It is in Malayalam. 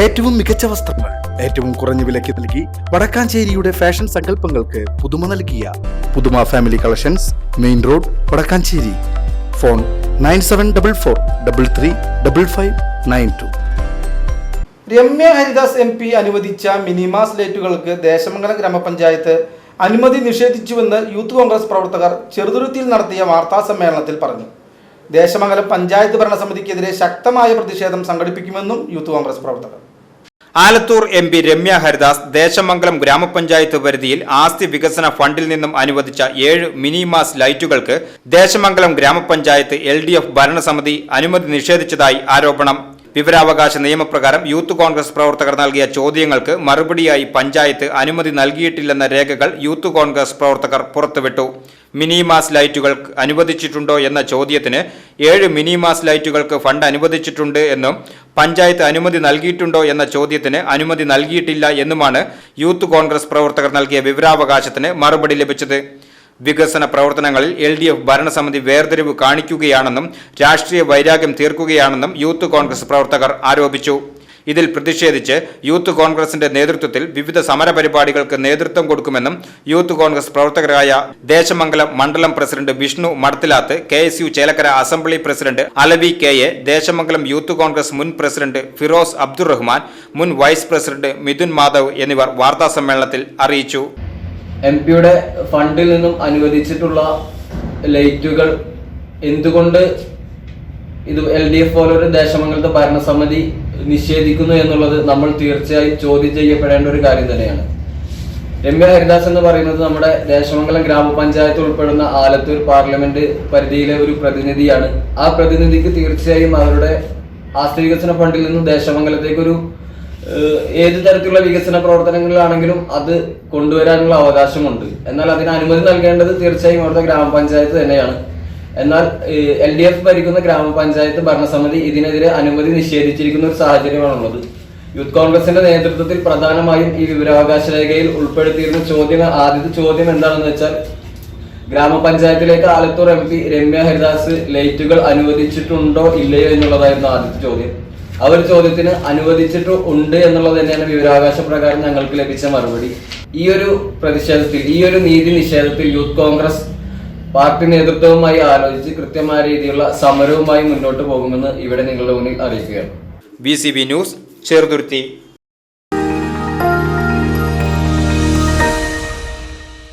ഏറ്റവും മികച്ച വസ്ത്രങ്ങൾ ഏറ്റവും കുറഞ്ഞ വിലയ്ക്ക് നൽകി വടക്കാഞ്ചേരിയുടെ ഫാഷൻ സങ്കല്പങ്ങൾക്ക് പുതുമ നൽകിയ Puthuma family collections main road Vadakkancherry. Phone nine seven double four double three double five nine two. Ramya Haridas M P അനുവദിച്ച മിനിമാസ് ലൈറ്റുകൾക്ക് ദേശമംഗലം ഗ്രാമപഞ്ചായത്ത് അനുമതി നിഷേധിച്ചുവെന്ന് യൂത്ത് കോൺഗ്രസ് പ്രവർത്തകർ ചെറുതുരുത്തിയിൽ നടത്തിയ വാർത്താ സമ്മേളനത്തിൽ പറഞ്ഞു. ദേശമംഗലം പഞ്ചായത്ത് ഭരണസമിതിക്കെതിരെ ശക്തമായ പ്രതിഷേധം സംഘടിപ്പിക്കുമെന്നും യൂത്ത് കോൺഗ്രസ് പ്രവർത്തകർ. ആലത്തൂർ എം പി രമ്യ ഹരിദാസ് ദേശമംഗലം ഗ്രാമപഞ്ചായത്ത് പരിധിയിൽ ആസ്തി വികസന ഫണ്ടിൽ നിന്നും അനുവദിച്ച ഏഴ് മിനിമാസ് ലൈറ്റുകൾക്ക് ദേശമംഗലം ഗ്രാമപഞ്ചായത്ത് എൽ ഡി എഫ് ഭരണസമിതി അനുമതി നിഷേധിച്ചതായി ആരോപണം. വിവരാവകാശ നിയമപ്രകാരം യൂത്ത് കോൺഗ്രസ് പ്രവർത്തകർ നൽകിയ ചോദ്യങ്ങൾക്ക് മറുപടിയായി പഞ്ചായത്ത് അനുമതി നൽകിയിട്ടില്ലെന്ന രേഖകൾ യൂത്ത് കോൺഗ്രസ് പ്രവർത്തകർ പുറത്തുവിട്ടു. മിനിമാസ് ലൈറ്റുകൾ അനുവദിച്ചിട്ടുണ്ടോ എന്ന ചോദ്യത്തിന് ഏഴ് മിനിമാസ് ലൈറ്റുകൾക്ക് ഫണ്ട് അനുവദിച്ചിട്ടുണ്ട് എന്നും പഞ്ചായത്ത് അനുമതി നൽകിയിട്ടുണ്ടോ എന്ന ചോദ്യത്തിന് അനുമതി നൽകിയിട്ടില്ല എന്നുമാണ് യൂത്ത് കോൺഗ്രസ് പ്രവർത്തകർ നൽകിയ വിവരാവകാശത്തിന് മറുപടി ലഭിച്ചത്. വികസന പ്രവർത്തനങ്ങളിൽ എൽ ഡി എഫ് ഭരണസമിതി വേർതിരിവ് കാണിക്കുകയാണെന്നും രാഷ്ട്രീയ വൈരാഗ്യം തീർക്കുകയാണെന്നും യൂത്ത് കോൺഗ്രസ് പ്രവർത്തകർ ആരോപിച്ചു. ഇതിൽ പ്രതിഷേധിച്ച് യൂത്ത് കോൺഗ്രസിന്റെ നേതൃത്വത്തിൽ വിവിധ സമരപരിപാടികൾക്ക് നേതൃത്വം കൊടുക്കുമെന്നും യൂത്ത് കോൺഗ്രസ് പ്രവർത്തകരായ ദേശമംഗലം മണ്ഡലം president Vishnu Madathilath K S U Chelakkara assembly president Alavi K A Desamangalam youth Congress മുൻ പ്രസിഡന്റ് ഫിറോസ് അബ്ദുറഹ്മാൻ മുൻ വൈസ് പ്രസിഡന്റ് മിഥുൻ മാധവ് എന്നിവർ വാർത്താസമ്മേളനത്തിൽ അറിയിച്ചു. എം പിയുടെ ഫണ്ടിൽ നിന്നും അനുവദിച്ചിട്ടുള്ള ലൈറ്റുകൾ എന്തുകൊണ്ട് ഇത് എൽ ഡി എഫ് പോലൊരു ദേശമംഗലത്തെ ഭരണസമിതി നിഷേധിക്കുന്നു എന്നുള്ളത് നമ്മൾ തീർച്ചയായും ചോദ്യം ചെയ്യപ്പെടേണ്ട ഒരു കാര്യം തന്നെയാണ്. രമ്യ ഹരിദാസ് എന്ന് പറയുന്നത് നമ്മുടെ ദേശമംഗലം ഗ്രാമപഞ്ചായത്ത് ഉൾപ്പെടുന്ന ആലത്തൂർ പാർലമെന്റ് പരിധിയിലെ ഒരു പ്രതിനിധിയാണ്. ആ പ്രതിനിധിക്ക് തീർച്ചയായും അവരുടെ ആസ്തി വികസന ഫണ്ടിൽ നിന്ന് ദേശമംഗലത്തേക്ക് ഒരു ഏത് തരത്തിലുള്ള വികസന പ്രവർത്തനങ്ങളിലാണെങ്കിലും അത് കൊണ്ടുവരാനുള്ള അവകാശമുണ്ട്. എന്നാൽ അതിന് അനുമതി നൽകേണ്ടത് തീർച്ചയായും അവിടുത്തെ ഗ്രാമപഞ്ചായത്ത് തന്നെയാണ്. എന്നാൽ എൽ ഡി എഫ് ഭരിക്കുന്ന ഗ്രാമപഞ്ചായത്ത് ഭരണസമിതി ഇതിനെതിരെ അനുമതി നിഷേധിച്ചിരിക്കുന്ന ഒരു സാഹചര്യമാണുള്ളത്. യൂത്ത് കോൺഗ്രസിന്റെ നേതൃത്വത്തിൽ പ്രധാനമായും ഈ വിവരാവകാശ രേഖയിൽ ഉൾപ്പെടുത്തിയിരുന്ന ചോദ്യം ആദ്യത്തെ ചോദ്യം എന്താണെന്ന് വെച്ചാൽ ഗ്രാമപഞ്ചായത്തിലേക്ക് ആലത്തൂർ എം പി രമ്യ ഹരിദാസ് ലൈറ്റുകൾ അനുവദിച്ചിട്ടുണ്ടോ ഇല്ലയോ എന്നുള്ളതായിരുന്നു ആദ്യത്തെ ചോദ്യം. ആ ഒരു ചോദ്യത്തിന് അനുവദിച്ചിട്ട് ഉണ്ട് എന്നുള്ളത് തന്നെയാണ് വിവരാവകാശ പ്രകാരം ഞങ്ങൾക്ക് ലഭിച്ച മറുപടി. ഈ ഒരു പ്രതിഷേധത്തിൽ ഈ ഒരു നീതി നിഷേധത്തിൽ യൂത്ത് കോൺഗ്രസ് പാർട്ടി നേതൃത്വവുമായി ആലോചിച്ച് കൃത്യമായ രീതിയിലുള്ള സമരവുമായി മുന്നോട്ട് പോകുമെന്ന് ഇവിടെ നിങ്ങളുടെ മുന്നിൽ അറിയിക്കുകയാണ്. B news Cheruthuruthy.